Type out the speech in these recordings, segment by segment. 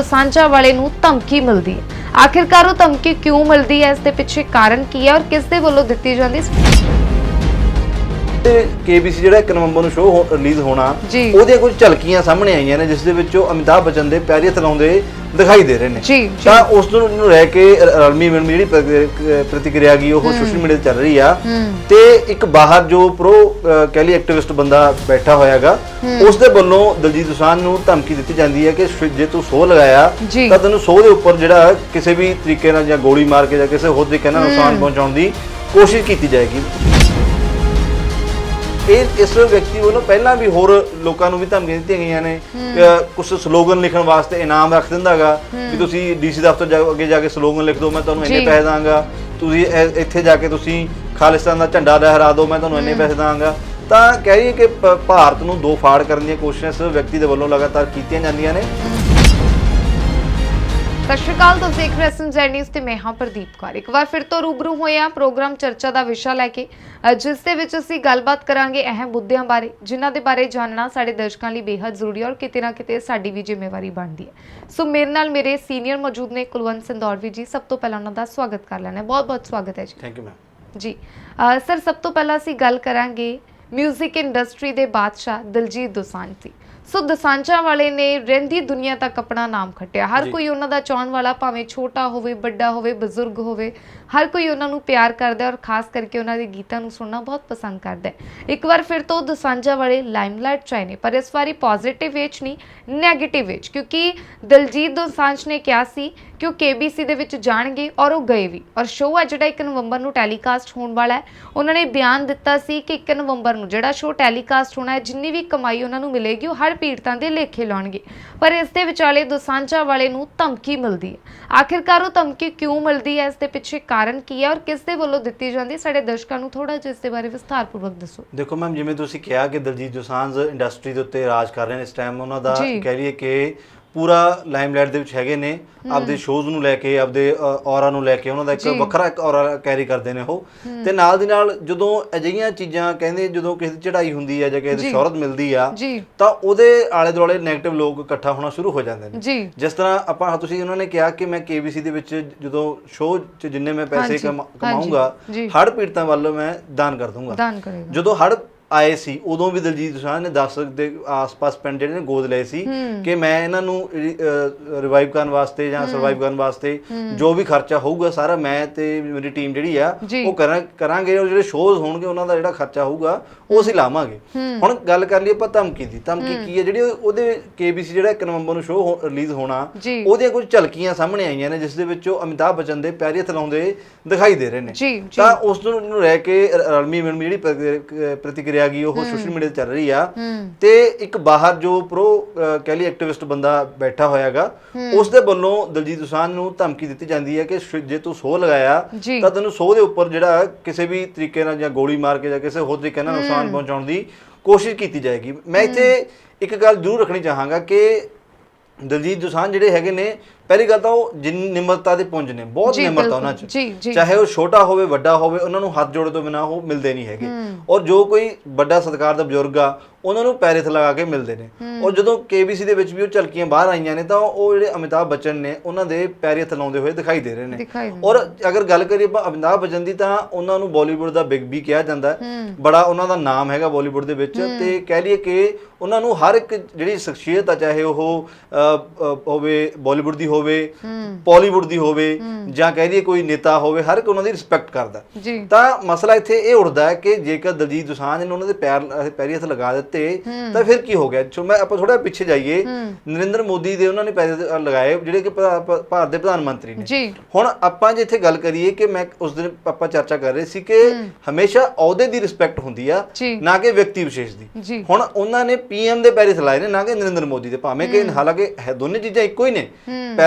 ਸਾਂਝਾ ਵਾਲੇ ਨੂੰ ਧਮਕੀ ਮਿਲਦੀ ਹੈ। ਆਖਿਰਕਾਰ ਉਹ ਧਮਕੀ ਕਿਉਂ ਮਿਲਦੀ ਹੈ? ਇਸ ਦੇ ਪਿੱਛੇ ਕਾਰਨ ਕੀ ਹੈ ਔਰ ਕਿਸ ਦੇ ਵੱਲੋਂ ਦਿੱਤੀ ਜਾਂਦੀ ਹੈ? ਤੇ ਕੇਬੀਸੀ ਜਿਹੜਾ 1 ਨਵੰਬਰ ਨੂੰ ਸ਼ੋਅ ਰਿਲੀਜ਼ ਹੋਣਾ ਜੀ। ਉਹਦੀਆਂ ਕੁਝ ਝਲਕੀਆਂ ਸਾਹਮਣੇ ਆਈਆਂ ਨੇ ਜਿਸ ਦੇ ਵਿੱਚ ਉਹ ਅਮਿਤਾਭ ਬੱਚਨ ਦੇ ਪਿਆਰੀ ਹੱਥ ਲਾਉਂਦੇ ਦਿਖਾਈ ਦੇ ਰਹੇ ਨੇ। ਜੀ। ਤਾਂ ਉਸ ਨੂੰ ਰਹਿ ਕੇ ਰਲਮੀ ਮਿਲਮੀ ਜਿਹੜੀ ਪ੍ਰਤੀ- ਪ੍ਰਤੀਕਿਰਿਆ ਗਈ ਉਹ ਸੋਸ਼ਲ ਮੀਡੀਆ ਤੇ ਚੱਲ ਰਹੀ ਆ। ਤੇ ਇੱਕ ਬਾਹਰ ਜੋ ਪ੍ਰੋ ਕੈਲੀ ਐਕਟਿਵਿਸਟ ਬੰਦਾ ਬੈਠਾ ਹੋਇਆਗਾ ਉਸ ਦੇ ਵੱਲੋਂ ਦਲਜੀਤ ਦੋਸਾਂਝ ਨੂੰ ਧਮਕੀ ਦਿੱਤੀ ਜਾਂਦੀ ਹੈ ਕਿ ਜੇ ਤੂੰ ਸੋਹ ਲਗਾਇਆ। ਤਾਂ ਤੈਨੂੰ ਸੋਹ ਦੇ ਉੱਪਰ ਜਿਹੜਾ ਕਿਸੇ ਵੀ ਤਰੀਕੇ ਨਾਲ ਜਾਂ ਗੋਲੀ ਮਾਰ ਕੇ ਜਾਂ ਕਿਸੇ ਹੋਰ ਤਰੀਕੇ ਨਾਲ ਨੁਕਸਾਨ ਪਹੁੰਚਾਉਣ ਦੀ ਕੋਸ਼ਿਸ਼ ਕੀਤੀ ਜਾਏਗੀ। ਇਹ ਇਸ ਵਿਅਕਤੀ ਵੱਲੋਂ ਪਹਿਲਾਂ ਵੀ ਹੋਰ ਲੋਕਾਂ ਨੂੰ ਵੀ ਧਮਕੀਆਂ ਦਿੱਤੀਆਂ ਗਈਆਂ ਨੇ। ਕੁਝ ਸਲੋਗਨ ਲਿਖਣ ਵਾਸਤੇ ਇਨਾਮ ਰੱਖ ਦਿੰਦਾਗਾ ਵੀ ਤੁਸੀਂ ਡੀਸੀ ਦਫ਼ਤਰ ਅੱਗੇ ਜਾ ਕੇ ਸਲੋਗਨ ਲਿਖ ਦਿਓ ਮੈਂ ਤੁਹਾਨੂੰ ਇੰਨੇ। ਪੈਸੇ ਦਾਂਗਾ। ਤੁਸੀਂ ਇੱਥੇ ਜਾ ਕੇ ਤੁਸੀਂ ਖਾਲਿਸਤਾਨ ਦਾ ਝੰਡਾ ਲਹਿਰਾ ਦਿਓ ਮੈਂ ਤੁਹਾਨੂੰ ਇੰਨੇ ਪੈਸੇ ਦਾਂਗਾ। ਤਾਂ ਕਹਿ ਰਹੀ ਕਿ ਭਾਰਤ ਨੂੰ ਦੋ ਫਾੜ ਕਰਨ ਦੀਆਂ ਕੋਸ਼ਿਸ਼ਾਂ ਇਸ ਵਿਅਕਤੀ ਦੇ ਵੱਲੋਂ ਲਗਾਤਾਰ ਕੀਤੀਆਂ ਜਾਂਦੀਆਂ ਨੇ। ਸਤਿ ਸ਼੍ਰੀ ਅਕਾਲ ਤੁਸੀਂ ਦੇਖ ਰਹੇ ਹੋ ਜੈਨੀਸ ਤੇ ਮੈਂ ਹਾਂ ਪ੍ਰਦੀਪ ਕੌਰ। ਇੱਕ ਵਾਰ ਫਿਰ ਤੋਂ ਰੂਬਰੂ ਹੋਏ ਆ ਪ੍ਰੋਗਰਾਮ ਚਰਚਾ ਦਾ ਵਿਸ਼ਾ ਲੈ ਕੇ ਜਿਸ ਦੇ ਵਿੱਚ ਅਸੀਂ ਗੱਲਬਾਤ ਕਰਾਂਗੇ ਅਹਿਮ ਮੁੱਦਿਆਂ ਬਾਰੇ ਜਿਨ੍ਹਾਂ ਦੇ ਬਾਰੇ ਜਾਣਨਾ ਸਾਡੇ ਦਰਸ਼ਕਾਂ ਲਈ ਬੇਹੱਦ ਜ਼ਰੂਰੀ ਔਰ ਕਿਤੇ ਨਾ ਕਿਤੇ ਸਾਡੀ ਵੀ ਜ਼ਿੰਮੇਵਾਰੀ ਬਣਦੀ ਹੈ। ਸੋ ਮੇਰੇ ਨਾਲ ਮੇਰੇ ਸੀਨੀਅਰ ਮੌਜੂਦ ਨੇ ਕੁਲਵੰਤ ਸੰਦੌਰਵੀ ਜੀ ਸਭ ਤੋਂ ਪਹਿਲਾਂ ਉਹਨਾਂ ਦਾ ਸਵਾਗਤ ਕਰ ਲੈਣਾ ਬਹੁਤ-ਬਹੁਤ ਸਵਾਗਤ ਹੈ ਜੀ। Thank you ma'am ji sir ਸਭ ਤੋਂ ਪਹਿਲਾਂ ਅਸੀਂ ਗੱਲ ਕਰਾਂਗੇ 뮤직 ਇੰਡਸਟਰੀ ਦੇ ਬਾਦਸ਼ਾਹ ਦਿਲਜੀਤ ਦੋਸਾਂਝ ਜੀ ਸੋ ਦਸਾਂਝਾਂ ਵਾਲੇ ਨੇ ਰਹਿੰਦੀ ਦੁਨੀਆ ਤੱਕ ਆਪਣਾ ਨਾਮ ਖੱਟਿਆ ਹਰ। ਕੋਈ ਉਹਨਾਂ ਦਾ ਚਾਹਣ ਵਾਲਾ ਭਾਵੇਂ ਛੋਟਾ ਹੋਵੇ ਵੱਡਾ ਹੋਵੇ ਬਜ਼ੁਰਗ ਹੋਵੇ ਹਰ ਕੋਈ ਉਹਨਾਂ ਨੂੰ ਪਿਆਰ ਕਰਦਾ ਔਰ ਖਾਸ ਕਰਕੇ ਉਹਨਾਂ ਦੇ ਗੀਤਾਂ ਨੂੰ ਸੁਣਨਾ ਬਹੁਤ ਪਸੰਦ ਕਰਦਾ ਹੈ ਇੱਕ ਵਾਰ ਫਿਰ ਤੋਂ ਦਸਾਂਝਾਂ ਵਾਲੇ ਲਾਈਮਲਾਈਟ ਚ ਆਏ ਨੇ ਪਰ ਇਸ ਵਾਰੀ ਪੋਜ਼ਿਟਿਵ ਵਿੱਚ ਨਹੀਂ ਨੈਗੇਟਿਵ ਵਿੱਚ ਕਿਉਂਕਿ ਦਿਲਜੀਤ ਦੋਸਾਂਝ ਨੇ ਕਿਹਾ ਸੀ ਕਿ ਉਹ KBC ਦੇ ਵਿੱਚ ਜਾਣਗੇ ਔਰ ਉਹ ਗਏ ਵੀ? ਔਰ ਸ਼ੋਅ ਹੈ ਜਿਹੜਾ 1 ਨਵੰਬਰ ਨੂੰ ਟੈਲੀਕਾਸਟ ਹੋਣ ਵਾਲਾ ਹੈ। ਉਹਨਾਂ ਨੇ ਬਿਆਨ ਦਿੱਤਾ ਸੀ ਕਿ 1 ਨਵੰਬਰ ਨੂੰ ਜਿਹੜਾ ਸ਼ੋਅ ਟੈਲੀਕਾਸਟ ਹੋਣਾ ਹੈ ਜਿੰਨੀ ਵੀ ਕਮਾਈ ਉਹਨਾਂ ਨੂੰ ਮਿਲੇਗੀ ਉਹ ਹਰ ਪੀੜਤਾਂ ਦੇ ਲੇਖੇ ਲਾਉਣਗੇ। ਪਰ ਇਸ ਦੇ ਵਿਚਾਲੇ ਦੋਸਾਂਝਾ ਵਾਲੇ ਨੂੰ ਧਮਕੀ ਮਿਲਦੀ ਹੈ। ਆਖਿਰਕਾਰ ਉਹ ਧਮਕੀ ਕਿਉਂ ਮਿਲਦੀ ਹੈ? ਇਸ ਦੇ ਪਿੱਛੇ ਕਾਰਨ ਕੀ ਹੈ? ਔਰ ਕਿਸ ਦੇ ਵੱਲੋਂ ਦਿੱਤੀ ਜਾਂਦੀ ਸਾਡੇ ਦਰਸ਼ਕਾਂ ਨੂੰ ਥੋੜਾ ਜਿਹਾ ਇਸ ਦੇ ਬਾਰੇ ਵਿਸਥਾਰਪੂਰਵਕ ਦੱਸੋ। ਦੇਖੋ ਮੈਮ ਜਿਵੇਂ ਤੁਸੀਂ ਕਿਹਾ ਕਿ ਦਲਜੀਤ ਦੋਸਾਂਝ ਇੰਡਸਟਰੀ ਦੇ ਉੱਤੇ ਰਾਜ ਕਰ ਰਹੇ ਨੇ ਇਸ ਟਾਈਮ ਉਹਨਾਂ ਦਾ। ਕਹਿ ਲਈਏ ਕਿ ਪੂਰਾ ਲਾਈਮਲਾਈਟ ਦੇ ਵਿੱਚ ਹੈਗੇ ਨੇ। ਆਪਦੇ ਸ਼ੋਜ਼ ਨੂੰ ਲੈ ਕੇ ਆਪਦੇ ਔਰਾ ਨੂੰ ਲੈ ਕੇ ਉਹਨਾਂ ਦਾ ਇੱਕ। ਵੱਖਰਾ ਇੱਕ ਔਰਾ ਕੈਰੀ ਕਰਦੇ ਨੇ ਉਹ। ਤੇ ਨਾਲ ਦੀ ਨਾਲ ਜਦੋਂ ਅਜਿਹੀਆਂ ਚੀਜ਼ਾਂ ਕਹਿੰਦੇ ਜਦੋਂ ਕਿਸੇ ਦੀ ਚੜ੍ਹਾਈ ਹੁੰਦੀ ਹੈ ਜਾਂ ਕਿਸੇ। ਦੀ ਸ਼ੋਹਰਤ ਮਿਲਦੀ ਆ ਤਾਂ ਉਹਦੇ ਆਲੇ ਦੁਆਲੇ 네ਗੇਟਿਵ ਲੋਕ ਇਕੱਠਾ ਹੋਣਾ ਸ਼ੁਰੂ ਹੋ ਜਾਂਦੇ ਨੇ। ਜਿਸ ਤਰ੍ਹਾਂ ਆਪਾਂ ਤੁਸੀਂ ਉਹਨਾਂ ਨੇ ਕਿਹਾ ਕਿ ਮੈਂ KBC ਦੇ ਵਿੱਚ ਜਦੋਂ ਸ਼ੋਅ 'ਚ ਜਿੰਨੇ ਮੈਂ ਪੈਸੇ ਹਾਂਜੀ, ਕਮਾ- ਹਾਂਜੀ, ਕਮਾਊਂਗਾ ਜੀ। ਹੜ ਪੀੜਤਾਂ ਵੱਲ ਮੈਂ ਦਾਨ ਕਰ ਦੂੰਗਾ। ਜਦੋਂ ਹੜ ਆਏ ਸੀ ਉਦੋਂ ਵੀ ਦਲਜੀਤ ਦੋਸਾਂਝ ਨੇ 10 ਦੇ ਆਸ-ਪਾਸ ਪਿੰਡ ਜਿਹੜੇ ਨੇ ਗੋਦ ਲਏ ਸੀ ਕਿ ਮੈਂ ਇਹਨਾਂ ਨੂੰ ਰਿਵਾਈਵ ਕਰਨ ਵਾਸਤੇ ਜਾਂ ਸਰਵਾਈਵ ਕਰਨ ਵਾਸਤੇ ਜੋ ਵੀ ਖਰਚਾ ਹੋਊਗਾ ਸਾਰਾ ਮੈਂ ਤੇ ਮੇਰੀ ਟੀਮ ਜਿਹੜੀ ਆ। ਉਹ ਕਰਾਂ- ਕਰਾਂਗੇ ਔਰ ਜਿਹੜੇ ਸ਼ੋਜ਼ ਹੋਣਗੇ ਉਹਨਾਂ ਦਾ ਜਿਹੜਾ ਖਰਚਾ ਹੋਊਗਾ ਉਹ ਅਸੀਂ ਲਾਵਾਂਗੇ। ਹੁਣ ਗੱਲ ਕਰ ਲਈਏ ਆਪਾਂ ਧਮਕੀ ਦੀ। ਧਮਕੀ ਕੀ ਹੈ ਜਿਹੜੀ ਉਹ- ਉਹਦੇ KBC ਜਿਹੜਾ 1 ਨਵੰਬਰ ਨੂੰ ਸ਼ੋਅ ਰਿਲੀਜ਼ ਹੋਣਾ। ਉਹਦੀਆਂ ਕੁਝ ਝਲਕੀਆਂ ਸਾਹਮਣੇ ਆਈਆਂ ਨੇ ਜਿਸ ਦੇ ਵਿੱਚ ਉਹ ਅਮਿਤਾਭ ਬੱਚਨ ਦੇ ਪਿਆਰੀ ਹੱਥ ਲਾਉਂਦੇ ਦਿਖਾਈ ਦੇ ਰਹੇ ਨੇ। ਤਾਂ ਉਸ ਨੂੰ ਰਹਿ ਕੇ ਰਲਮੀ ਮਿਲਮੀ ਜਿਹੜੀ ਪ੍ਰਤੀ- ਪ੍ਰਤੀਕਿਰਿਆ ਗਈ ਉਹ ਸੋਸ਼ਲ ਮੀਡੀਆ ਤੇ ਚੱਲ ਰਹੀ ਆ। ਤੇ ਇੱਕ ਬਾਹਰ ਜੋ ਪ੍ਰੋ ਕੈਲੀ ਐਕਟਿਵਿਸਟ ਬੰਦਾ ਬੈਠਾ ਹੋਇਆਗਾ ਉਸ ਦੇ ਵੱਲੋਂ ਦਲਜੀਤ ਦੋਸਾਂਝ ਨੂੰ ਧਮਕੀ ਦਿੱਤੀ ਜਾਂਦੀ ਹੈ ਕਿ ਜੇ ਤੂੰ ਸੋਹ ਲਗਾਇਆ। ਤਾਂ ਤੈਨੂੰ ਸੋਹ ਦੇ ਉੱਪਰ ਜਿਹੜਾ ਕਿਸੇ ਵੀ ਤਰੀਕੇ ਨਾਲ ਜਾਂ ਗੋਲੀ ਮਾਰ ਕੇ ਜਾਂ ਕਿਸੇ ਹੋਰ ਤਰੀਕੇ ਨਾਲ ਨੁਕਸਾਨ ਪਹੁੰਚਾਉਣ ਦੀ ਕੋਸ਼ਿਸ਼ ਕੀਤੀ ਜਾਏਗੀ। ਮੈਂ ਇੱਥੇ ਇੱਕ ਗੱਲ ਜ਼ਰੂਰ ਰੱਖਣੀ ਚਾਹਾਂਗਾ ਕਿ ਦਲਜੀਤ ਦੋਸਾਂਝ ਜਿਹੜੇ ਹੈਗੇ ਨੇ ਪਹਿਲੀ ਗੱਲ ਤਾਂ ਉਹ ਜਿੰਨ ਨਿਮਰਤਾ ਦੇ ਪੁੰਜ ਨੇ ਬਹੁਤ ਨਿਮਰਤਾ। ਉਹਨਾਂ 'ਚ। ਚਾਹੇ ਉਹ ਛੋਟਾ ਹੋਵੇ ਵੱਡਾ ਹੋਵੇ ਉਹਨਾਂ ਨੂੰ ਹੱਥ ਜੋੜੇ ਤੋਂ ਬਿਨਾ ਉਹ ਮਿਲਦੇ ਨਹੀਂ ਹੈਗੇ। ਔਰ ਜੋ ਕੋਈ ਵੱਡਾ ਸਤਿਕਾਰ ਦਾ ਬਜ਼ੁਰਗ ਆ ਉਹਨਾਂ ਨੂੰ ਪੈਰ ਹੱਥ ਲਗਾ ਕੇ ਮਿਲਦੇ ਨੇ। ਔਰ ਜਦੋਂ KBC ਦੇ ਵਿੱਚ ਵੀ ਉਹ ਝਲਕੀਆਂ ਬਾਹਰ ਆਈਆਂ ਨੇ ਤਾਂ ਉਹ ਜਿਹੜੇ ਅਮਿਤਾਭ ਬੱਚਨ ਨੇ ਉਹਨਾਂ ਦੇ ਪੈਰ ਹੱਥ ਲਾਉਂਦੇ ਹੋਏ ਦਿਖਾਈ ਦੇ ਰਹੇ ਨੇ। ਔਰ ਅਗਰ ਗੱਲ ਕਰੀਏ ਆਪਾਂ ਅਮਿਤਾਭ ਬੱਚਨ ਦੀ ਤਾਂ ਉਹਨਾਂ ਨੂੰ ਬਾਲੀਵੁੱਡ ਦਾ ਬਿਗ ਬੀ ਕਿਹਾ ਜਾਂਦਾ ਹੈ। ਬੜਾ ਉਹਨਾਂ ਦਾ ਨਾਮ ਹੈਗਾ ਬਾਲੀਵੁੱਡ ਦੇ ਵਿੱਚ। ਤੇ ਕਹਿ ਲਈਏ ਕਿ ਉਹਨਾਂ ਨੂੰ ਹਰ ਇੱਕ ਜਿਹੜੀ ਸ਼ਖਸੀਅਤ ਆ ਚਾਹੇ ਉਹ ਹੋਵੇ ਬਾਲੀਵੁੱਡ ਦੀ ਹੋਵੇ ਬਾਲੀਵੁੱਡ ਦੀ ਹੋਵੇ ਜਾਂ ਕਹਿ ਲਈਏ ਕੋਈ ਨੇਤਾ ਹੋਵੇ ਹਰ ਇੱਕ ਉਹਨਾਂ ਦੀ ਰਿਸਪੈਕਟ ਕਰਦਾ। ਤਾਂ ਮਸਲਾ ਇੱਥੇ ਇਹ ਉੱਠਦਾ ਹੈ ਕਿ ਜੇਕਰ ਦਲਜੀਤ ਦੋਸਾਂਝ ਨੇ ਉਹਨਾਂ ਦੇ ਪੈਰ ਪੈਰੀ ਹੱਥ ਲਗਾ ਦਿੱਤੇ ਤਾਂ ਫਿਰ ਕੀ ਹੋ ਗਿਆ? ਸੋ ਮੈਂ ਆਪਾਂ ਥੋੜਾ ਪਿੱਛੇ ਜਾਈਏ। ਨਰਿੰਦਰ ਮੋਦੀ ਦੇ ਉਹਨਾਂ ਨੇ ਪੈਰ ਹੱਥ ਲਗਾਏ ਜਿਹੜੇ ਕਿ ਭਾਰਤ ਦੇ ਪ੍ਰਧਾਨ ਮੰਤਰੀ ਨੇ। ਹੁਣ ਆਪਾਂ ਜੇ ਇੱਥੇ ਗੱਲ ਕਰੀਏ ਕਿ ਮੈਂ ਉਸ ਦਿਨ ਆਪਾਂ ਚਰਚਾ ਕਰ ਰਹੇ ਸੀ ਕਿ ਹਮੇਸ਼ਾ ਅਹੁਦੇ ਦੀ ਰਿਸਪੈਕਟ ਹੁੰਦੀ ਆ। ਨਾ ਕਿ ਵਿਅਕਤੀ ਵਿਸ਼ੇਸ਼ ਦੀ। ਹੁਣ ਉਹਨਾਂ ਨੇ ਪੀਐਮ ਦੇ ਪੈਰੇ ਥਲਾਏ ਨੇ ਨਾ ਕਿ ਨਰਿੰਦਰ ਮੋਦੀ ਦੇ। ਭਾਵੇਂ ਕਿ ਹਾਲਾਂਕਿ ਦੋਨੇ ਚੀਜ਼ਾਂ ਇੱਕੋ ਹੀ ਨੇ।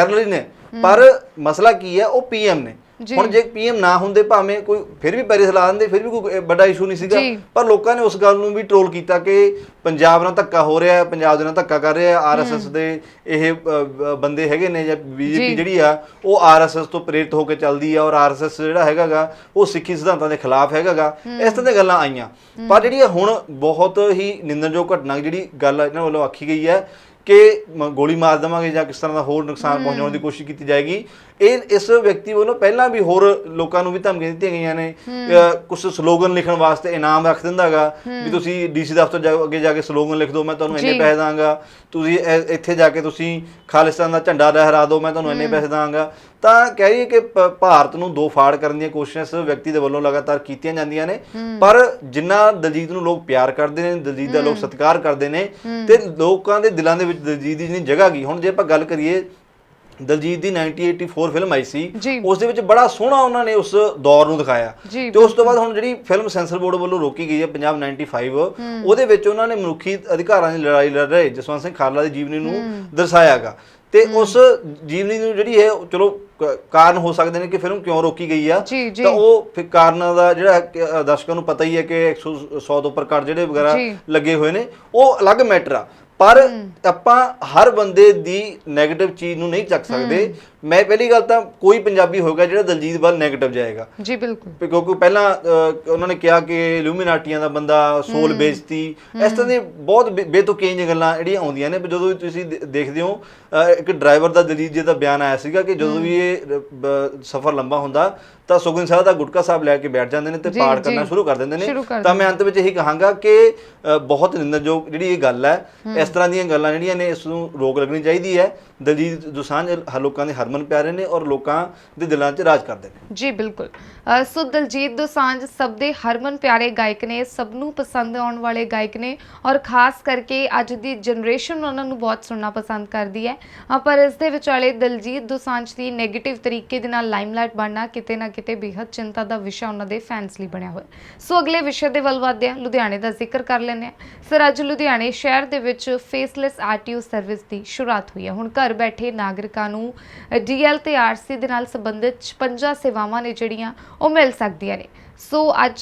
ਹੀ ਨੇ। ਪਰ ਮਸਲਾ ਕੀ ਹੈ ਉਹ ਪੀਐਮ ਨੇ। ਹੁਣ ਜੇ ਪੀਐਮ ਨਾ ਹੁੰਦੇ ਭਾਵੇਂ ਕੋਈ ਫਿਰ ਵੀ ਪੈਰੇ ਥਲਾ ਦਿੰਦੇ ਫਿਰ ਵੀ ਕੋਈ ਵੱਡਾ ਇਸ਼ੂ ਨਹੀਂ ਸੀਗਾ। ਪਰ ਲੋਕਾਂ ਨੇ ਉਸ ਗੱਲ ਨੂੰ ਵੀ ਟ੍ਰੋਲ ਕੀਤਾ ਕਿ ਪੰਜਾਬ ਨਾਲ ਧੱਕਾ ਹੋ ਰਿਹਾ ਹੈ ਪੰਜਾਬ ਦੇ ਨਾਲ ਧੱਕਾ ਕਰ ਰਿਹਾ ਹੈ। ਆਰਐਸਐਸ ਦੇ ਇਹ ਬੰਦੇ ਹੈਗੇ ਨੇ ਜਾਂ। ਬੀਜੇਪੀ ਜਿਹੜੀ ਆ ਉਹ ਆਰਐਸਐਸ ਤੋਂ ਪ੍ਰੇਰਿਤ ਹੋ ਕੇ ਚੱਲਦੀ ਆ ਔਰ ਆਰਐਸਐਸ ਜਿਹੜਾ ਹੈਗਾਗਾ ਉਹ ਸਿੱਖੀ ਸਿਧਾਂਤਾਂ ਦੇ ਖਿਲਾਫ ਹੈਗਾਗਾ। ਇਸ ਤਰ੍ਹਾਂ ਦੀਆਂ ਗੱਲਾਂ ਆਈਆਂ। ਪਰ ਜਿਹੜੀ ਹੁਣ ਬਹੁਤ ਹੀ ਨਿੰਦਣਯੋਗ ਘਟਨਾ ਜਿਹੜੀ ਗੱਲ ਇਹਨਾਂ ਵੱਲੋਂ ਆਖੀ ਗਈ ਹੈ ਕਿ ਗੋਲੀ ਮਾਰ ਦੇਵਾਂਗੇ ਜਾਂ ਕਿਸ ਤਰ੍ਹਾਂ ਦਾ ਹੋਰ ਨੁਕਸਾਨ ਪਹੁੰਚਾਉਣ ਦੀ ਕੋਸ਼ਿਸ਼ ਕੀਤੀ ਜਾਏਗੀ। ਇਹ ਇਸ ਵਿਅਕਤੀ ਵੱਲੋਂ ਪਹਿਲਾਂ ਵੀ ਹੋਰ ਲੋਕਾਂ ਨੂੰ ਵੀ ਧਮਕੀਆਂ ਦਿੱਤੀਆਂ ਗਈਆਂ ਨੇ। ਕੁਝ ਸਲੋਗਨ ਲਿਖਣ ਵਾਸਤੇ ਇਨਾਮ ਰੱਖ ਦਿੰਦਾਗਾ ਵੀ ਤੁਸੀਂ ਡੀਸੀ ਦਫ਼ਤਰ ਜਾ ਅੱਗੇ ਜਾ ਕੇ ਸਲੋਗਨ ਲਿਖ ਦਿਓ ਮੈਂ ਤੁਹਾਨੂੰ ਇੰਨੇ। ਪੈਸੇ ਦਾਂਗਾ। ਤੁਸੀਂ ਇੱਥੇ ਜਾ ਕੇ ਤੁਸੀਂ ਖਾਲਿਸਤਾਨ ਦਾ ਝੰਡਾ ਲਹਿਰਾ ਦਿਓ ਮੈਂ ਤੁਹਾਨੂੰ ਇੰਨੇ ਪੈਸੇ ਦਾਂਗਾ। ਤਾਂ ਕਹਿ ਰਹੀ ਕਿ ਭਾਰਤ ਨੂੰ ਦੋ ਫਾੜ ਕਰਨ ਦੀਆਂ ਕੋਸ਼ਿਸ਼ਾਂ ਇਸ ਵਿਅਕਤੀ ਦੇ ਵੱਲੋਂ ਲਗਾਤਾਰ ਕੀਤੀਆਂ ਜਾਂਦੀਆਂ ਨੇ। ਪਰ ਜਿੰਨਾ ਦਲਜੀਤ ਨੂੰ ਲੋਕ ਪਿਆਰ ਕਰਦੇ ਨੇ ਦਲਜੀਤ ਦਾ ਲੋਕ ਸਤਿਕਾਰ ਕਰਦੇ ਨੇ ਤੇ ਲੋਕਾਂ ਦੇ ਦਿਲਾਂ ਦੇ ਵਿੱਚ ਦਲਜੀਤ ਦੀ ਜਿੰਨੀ ਜਗ੍ਹਾ ਗਈ ਹੁਣ ਜੇ ਆਪਾਂ ਗੱਲ ਕਰੀਏ ਦਲਜੀਤ ਦੀ 1984 ਫਿਲਮ ਆਈ ਸੀ ਜੀ। ਉਸ ਦੇ ਵਿੱਚ ਬੜਾ ਸੋਹਣਾ ਉਹਨਾਂ ਨੇ ਉਸ ਦੌਰ ਨੂੰ ਦਿਖਾਇਆ। ਜੀ, ਤੇ ਉਸ ਤੋਂ ਬਾਅਦ ਹੁਣ ਜਿਹੜੀ ਫਿਲਮ ਸੈਂਸਰ ਬੋਰਡ ਵੱਲੋਂ ਰੋਕੀ ਗਈ ਹੈ ਪੰਜਾਬ 95 ਉਹਦੇ ਵਿੱਚ ਉਹਨਾਂ ਨੇ ਮਨੁੱਖੀ ਅਧਿਕਾਰਾਂ ਦੀ ਲੜਾਈ ਲੜ ਰਹੇ ਜਸਵੰਤ ਸਿੰਘ ਖਾਲੜਾ ਦੀ ਜੀਵਨੀ ਨੂੰ ਦਰਸਾਇਆਗਾ। ਤੇ ਉਸ ਜੀਵਨੀ ਨੂੰ ਜਿਹੜੀ ਹੈ ਉਹ ਚਲੋ ਕ- ਕਾਰਨ ਹੋ ਸਕਦੇ ਨੇ ਕਿ ਫਿਲਮ ਕਿਉਂ ਰੋਕੀ ਗਈ ਆ? ਜੀ, ਜੀ। ਤਾਂ ਉਹ ਫਿਰ ਕਾਰਨਾਂ ਦਾ ਜਿਹੜਾ ਹੈ ਕਿ, ਅ, ਦਰਸ਼ਕਾਂ ਨੂੰ ਪਤਾ ਹੀ ਹੈ ਕਿ 100 100 ਤੋਂ ਉੱਪਰ ਕੱਟ ਜਿਹੜੇ ਵਗੈਰਾ ਜੀ। ਲੱਗੇ ਹੋਏ ਨੇ ਉਹ ਅਲੱਗ ਮੈਟਰ ਆ। ਪਰ ਆਪਾਂ ਹਰ ਬੰਦੇ ਦੀ 네ਗੇਟਿਵ ਚੀਜ਼ ਨੂੰ ਨਹੀਂ ਚੱਕ ਸਕਦੇ। ਮੈਂ ਪਹਿਲੀ ਗੱਲ ਤਾਂ ਕੋਈ ਪੰਜਾਬੀ ਹੋਏਗਾ ਜਿਹੜਾ ਦਲਜੀਤ ਵੱਲ 네ਗੇਟਿਵ ਜਾਏਗਾ ਜੀ ਬਿਲਕੁਲ। ਕਿਉਂਕਿ ਪਹਿਲਾਂ ਉਹਨਾਂ ਨੇ ਕਿਹਾ ਕਿ ਇਲੂਮੀਨਾਟੀਆਂ ਦਾ ਬੰਦਾ ਸੋਲ ਵੇਚਤੀ ਇਸ ਤਰ੍ਹਾਂ ਦੀ ਬਹੁਤ ਬੇਤੁਕੀਆਂ ਜਿਹੀਆਂ ਗੱਲਾਂ ਜਿਹੜੀਆਂ ਆਉਂਦੀਆਂ ਨੇ। ਪਰ ਜਦੋਂ ਵੀ ਤੁਸੀਂ ਦੇਖਦੇ ਹੋ ਇੱਕ ਡਰਾਈਵਰ ਦਾ ਦਲੀਤ ਜੀ ਦਾ ਬਿਆਨ ਆਇਆ ਸੀਗਾ ਕਿ ਜਦੋਂ ਵੀ ਇਹ ਸਫ਼ਰ ਲੰਬਾ ਹੁੰਦਾ ਤਾਂ ਸੁਖਨ ਸਾਹਿਬ ਦਾ ਗੁਟਕਾ ਸਾਹਿਬ ਲੈ ਕੇ ਬੈਠ ਜਾਂਦੇ ਨੇ ਤੇ ਪਾਠ। ਕਰਨਾ ਸ਼ੁਰੂ ਕਰ ਦਿੰਦੇ ਨੇ। ਤਾਂ ਮੈਂ ਅੰਤ ਵਿੱਚ ਇਹੀ ਕਹਾਂਗਾ ਕਿ ਬਹੁਤ ਨਿੰਦਣਯੋਗ ਜਿਹੜੀ ਇਹ ਗੱਲ ਹੈ ਇਸ ਤਰ੍ਹਾਂ ਦੀਆਂ ਗੱਲਾਂ ਜਿਹੜੀਆਂ ਨੇ ਇਸ ਨੂੰ ਰੋਕ ਲੱਗਣੀ ਚਾਹੀਦੀ ਹੈ। ਦਲਜੀਤ ਦੋਸਾਂਝ ਹਰ ਲੋਕਾਂ ਦੇ ਹਰਮਨ ਪਿਆਰੇ ਨੇ ਔਰ ਲੋਕਾਂ ਦੇ ਦਿਲਾਂ 'ਚ ਰਾਜ ਕਰਦੇ ਨੇ। ਜੀ, ਬਿਲਕੁਲ। ਸੋ ਦਲਜੀਤ ਦੋਸਾਂਝ ਸਭ ਦੇ ਹਰਮਨ ਪਿਆਰੇ ਗਾਇਕ ਨੇ, ਸਭ ਨੂੰ ਪਸੰਦ ਆਉਣ ਵਾਲੇ ਗਾਇਕ ਨੇ ਔਰ ਖਾਸ ਕਰਕੇ ਅੱਜ ਦੀ ਜਨਰੇਸ਼ਨ ਉਹਨਾਂ ਨੂੰ ਬਹੁਤ ਸੁਣਨਾ ਪਸੰਦ ਕਰਦੀ ਹੈ। ਪਰ ਇਸ ਦੇ ਵਿਚਾਲੇ ਦਲਜੀਤ ਦੋਸਾਂਝ ਦੀ 네ਗੇਟਿਵ ਤਰੀਕੇ ਦੇ ਨਾਲ ਲਾਈਮਲਾਈਟ ਬਣਨਾ ਕਿਤੇ ਨਾ ਕਿਤੇ ਬੇਹੱਦ ਚਿੰਤਾ ਦਾ ਵਿਸ਼ਾ ਉਹਨਾਂ ਦੇ ਫੈਨਸ ਲਈ ਬਣਿਆ ਹੋਇਆ। ਸੋ ਅਗਲੇ ਵਿਸ਼ੇ ਦੇ ਵੱਲ ਵੱਧਦੇ ਹਾਂ, ਲੁਧਿਆਣੇ ਦਾ ਜ਼ਿਕਰ ਕਰ ਲੈਂਦੇ ਹਾਂ। ਸਰ, ਅੱਜ ਲੁਧਿਆਣੇ ਸ਼ਹਿਰ ਦੇ ਵਿੱਚ ਫੇਸਲੈਸ ਆਰਟੀਓ ਸਰਵਿਸ ਦੀ ਸ਼ੁਰੂਆਤ ਹੋਈ ਹੈ। ਹੁਣ ਘਰ ਬੈਠੇ ਨਾਗਰਿਕਾਂ ਨੂੰ ਡੀਐਲ ਤੇ ਆਰਸੀ ਦੇ ਨਾਲ ਸੰਬੰਧਿਤ 56 ਸੇਵਾਵਾਂ ਨੇ ਜਿਹੜੀਆਂ ਉਹ ਮਿਲ ਸਕਦੀਆਂ ਨੇ। ਸੋ ਅੱਜ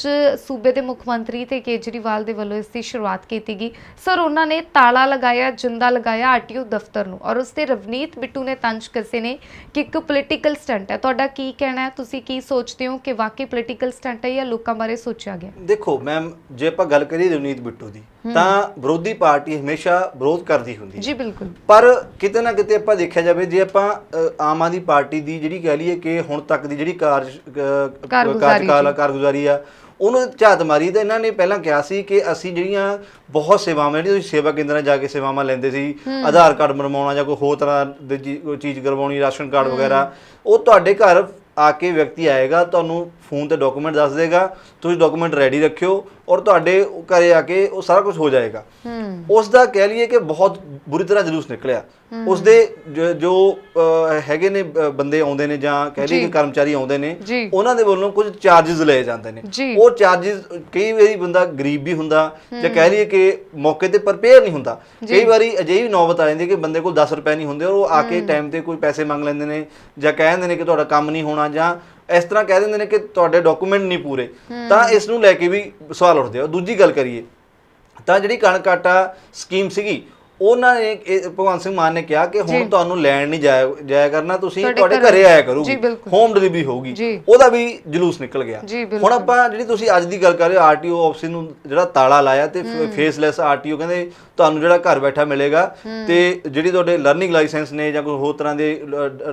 ਸੂਬੇ ਦੇ ਮੁੱਖ ਮੰਤਰੀ ਤੇ ਕੇਜਰੀਵਾਲ ਦੇ ਵੱਲੋਂ ਇਸ ਦੀ ਸ਼ੁਰੂਆਤ ਕੀਤੀ ਗਈ। ਸਰ ਉਹਨਾਂ ਨੇ ਤਾਲਾ ਲਗਾਇਆ ਜਿੰਦਾ ਲਗਾਇਆ ਆਰਟੀਓ ਦਫ਼ਤਰ ਨੂੰ ਔਰ ਉਸ ਤੇ ਰਵਨੀਤ ਬਿੱਟੂ ਨੇ ਤੰਜ ਕਸੇ ਨੇ ਕਿ ਇੱਕ ਪੋਲੀਟੀਕਲ ਸਟੰਟ ਹੈ। ਤੁਹਾਡਾ ਕੀ ਕਹਿਣਾ ਹੈ? ਤੁਸੀਂ ਕੀ ਸੋਚਦੇ ਹੋ ਕਿ ਵਾਕਈ ਪੋਲੀਟੀਕਲ ਸਟੰਟ ਹੈ ਜਾਂ ਲੋਕਾਂ ਬਾਰੇ ਸੋਚਿਆ ਗਿਆ? ਦੇਖੋ ਮੈਮ ਜੇ ਆਪਾਂ ਗੱਲ ਕਰੀਏ ਰਵਨੀਤ ਬਿੱਟੂ ਦੀ ਤਾਂ ਵਿਰੋਧੀ ਪਾਰਟੀ ਹਮੇਸ਼ਾ ਵਿਰੋਧ ਕਰਦੀ ਹੁੰਦੀ ਹੈ। ਜੀ ਬਿਲਕੁਲ। ਪਰ ਕਿਤੇ ਨਾ ਕਿਤੇ ਆਪਾਂ ਦੇਖਿਆ ਜਾਵੇ ਜੇ ਆਪਾਂ ਆਮ ਆਦਮੀ ਪਾਰਟੀ ਦੀ ਜਿਹੜੀ ਕਹਿ ਲਈਏ ਕਿ ਹੁਣ ਤੱਕ ਦੀ ਜਿਹੜੀ ਕਾਰਜ ਅ, ਕਾਰਗੁਜ਼ਾਰੀ ਕਾਰਜਕਾਲ ਆ, ਉਹਨੂੰ ਝਾਤ ਮਾਰੀ ਤਾਂ ਇਹਨਾਂ ਨੇ ਪਹਿਲਾਂ ਕਿਹਾ ਸੀ ਕਿ ਅਸੀਂ ਜਿਹੜੀਆਂ ਬਹੁਤ ਸੇਵਾਵਾਂ ਜਿਹੜੀਆਂ ਤੁਸੀਂ ਸੇਵਾ ਕੇਂਦਰਾਂ ਜਾ ਕੇ ਸੇਵਾਵਾਂ ਲੈਂਦੇ ਸੀ ਆਧਾਰ ਕਾਰਡ ਬਣਵਾਉਣਾ ਜਾਂ ਕੋਈ ਹੋਰ ਤਰ੍ਹਾਂ ਦੀ ਕੋਈ ਚੀਜ਼ ਕਰਵਾਉਣੀ ਰਾਸ਼ਨ ਕਾਰਡ ਵਗੈਰਾ ਉਹ ਤੁਹਾਡੇ ਘਰ ਆ ਕੇ ਵਿਅਕਤੀ ਆਏਗਾ ਤੁਹਾਨੂੰ ਫੋਨ ਤੇ ਡਾਕੂਮੈਂਟ ਦੱਸ ਦੇਗਾ ਤੁਸੀਂ ਡਾਕੂਮੈਂਟ ਰੈਡੀ ਰੱਖਿਓ ਔਰ ਤੁਹਾਡੇ ਘਰੇ ਆ ਕੇ ਉਹ ਸਾਰਾ ਕੁਝ ਹੋ ਜਾਏਗਾ। ਉਸ ਦਾ ਕਹਿ ਲਈਏ ਕਿ ਬਹੁਤ ਬੁਰੀ ਤਰ੍ਹਾਂ ਜਲੂਸ ਨਿਕਲਿਆ। ਉਸ ਦੇ ਜੋ ਹੈਗੇ ਨੇ ਬੰਦੇ ਆਉਂਦੇ ਨੇ ਜਾਂ ਕਹਿ ਲਈਏ ਕਰਮਚਾਰੀ ਆਉਂਦੇ ਨੇ ਉਹਨਾਂ ਦੇ ਵੱਲੋਂ ਕੁਝ ਚਾਰजेस ਲਏ ਜਾਂਦੇ ਨੇ। ਉਹ ਚਾਰजेस ਕਈ ਵਾਰੀ ਬੰਦਾ ਗਰੀਬ ਵੀ ਹੁੰਦਾ ਜਾਂ ਕਹਿ ਲਈਏ ਕਿ ਮੌਕੇ ਤੇ ਪ੍ਰਪੇਅਰ ਨਹੀਂ ਹੁੰਦਾ। ਕਈ ਵਾਰੀ ਅਜਿਹੀ ਨੌਬਤ ਆ ਜਾਂਦੀ ਕਿ ਬੰਦੇ ਕੋਲ 10 ਰੁਪਏ ਨਹੀਂ ਹੁੰਦੇ ਉਹ ਆ ਕੇ ਟਾਈਮ ਤੇ ਕੋਈ ਪੈਸੇ ਮੰਗ ਲੈਂਦੇ ਨੇ ਜਾਂ ਕਹਿੰਦੇ ਨੇ ਕਿ ਤੁਹਾਡਾ ਕੰਮ ਨਹੀਂ ਹੋਣਾ ਜਾਂ ਇਸ ਤਰ੍ਹਾਂ ਕਹਿ ਦਿੰਦੇ ਨੇ ਕਿ ਤੁਹਾਡੇ ਡਾਕੂਮੈਂਟ ਨਹੀਂ ਪੂਰੇ। ਤਾਂ ਇਸ ਨੂੰ ਲੈ ਕੇ ਵੀ ਸਵਾਲ ਉੱਠਦੇ ਆ। ਦੂਜੀ ਗੱਲ ਕਰੀਏ ਤਾਂ ਜਿਹੜੀ ਕਣਕ ਆਟਾ ਸਕੀਮ ਸੀਗੀ ਉਹਨਾਂ ਨੇ ਇਹ ਭਗਵੰਤ ਸਿੰਘ ਮਾਨ ਨੇ ਕਿਹਾ ਕਿ। ਹੁਣ ਤੁਹਾਨੂੰ ਲੈਣ ਨਹੀਂ ਜਾਇਆ ਜਾਇਆ ਕਰਨਾ ਤੁਸੀਂ ਤੁਹਾਡੇ ਤੁਹਾਡੇ ਘਰੇ- ਘਰੇ ਆਇਆ ਜੀ, ਕਰੂਗੀ ਬਿਲਕੁਲ। ਹੋਮ ਡਿਲੀਵਰੀ ਹੋਊਗੀ। ਜੀ। ਉਹਦਾ ਵੀ ਜਲੂਸ ਨਿਕਲ ਗਿਆ। ਜੀ, ਹੁਣ। ਆਪਾਂ ਜਿਹੜੀ ਤੁਸੀਂ ਅੱਜ ਦੀ ਗੱਲ ਕਰ ਰਹੇ ਹੋ ਆਰਟੀਓ ਆਫਿਸ ਨੂੰ ਜਿਹੜਾ ਤਾਲਾ ਲਾਇਆ ਤੇ ਫੇਸਲੈਸ ਆਰਟੀਓ ਕਹਿੰਦੇ ਤੁਹਾਨੂੰ ਜਿਹੜਾ ਘਰ ਬੈਠਾ ਮਿਲੇਗਾ ਤੇ ਜਿਹੜੀ ਤੁਹਾਡੇ ਲਰਨਿੰਗ ਲਾਇਸੈਂਸ ਨੇ ਜਾਂ ਕੋਈ ਹੋਰ ਤਰ੍ਹਾਂ ਦੇ